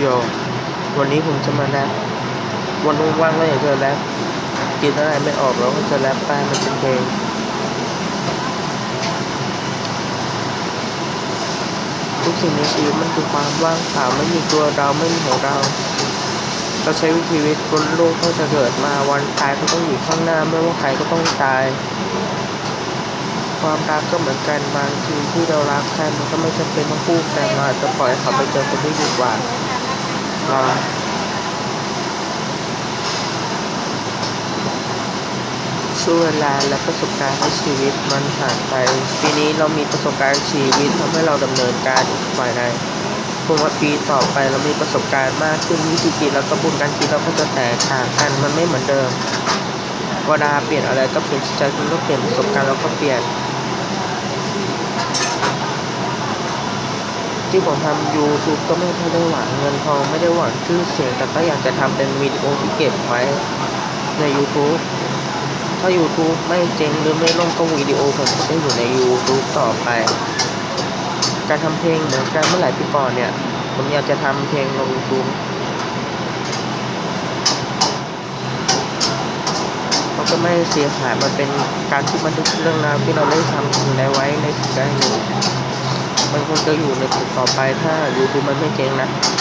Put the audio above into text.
โยวันนี้ผมจะมาแรปวันว่างๆก็อยากจะแรปคิดอะไรไม่ออกแล้วก็จะแรปไปมันเป็นเพลงทุกสิ่งในชีวิตมันคือความว่างเปล่าไม่มีตัวเราไม่มีของเรา เราใช้วิธีชีวิตบนโลกเพื่จะเกิดมาวันตายก็ต้องอยู่ข้างหน้าไม่ว่าใครก็ต้องตาย ความรักก็เหมือนกันบางทีที่เรารักใครมันก็ไม่จำเป็นต้องพูดแต่เราอาจะปล่อยเขาไปเจอคนที่ดีกว่าาช่วงเวลาและประสบการณ์ในชีวิตมันผ่านไปปีนี้เรามีประสบการณ์ชีวิตทำให้เราดำเนินการอีกฝ่ายใดผมว่าปีต่อไปเรามีประสบการณ์มากขึ้นวิธีคิดแล้วก็บุญการคิดเราก็จะแตกต่างกันมันไม่เหมือนเดิมเวลาเปลี่ยนอะไรก็เปลี่ยนใจคุณก็เปลี่ยนประสบการณ์เราก็เปลี่ยน ที่ผมทำ YouTube ก็ไม่ได้หวังเงินทองไม่ได้หวังชื่อเสียงแต่ก็อยากจะทำเป็นวิดีโอที่เก็บไว้ใน YouTube ถ้า YouTube ไม่เจ๊งหรือไม่ล่มก็วิดีโอผมจะอยู่ใน YouTube ต่อไป การทำเพลงเหมือนกันเมื่อหลายปีก่อนเนี่ย ผมอยากจะทำเพลงลง YouTube มันก็ไม่เสียหายมันเป็นการที่บันทึกเรื่องราวที่เราได้ทำสิ่งใดไว้ในสิ่งใดหนึ่ง มันคงจะอยู่ในปีต่อไปถ้า YouTube มันไม่เจ๊งนะ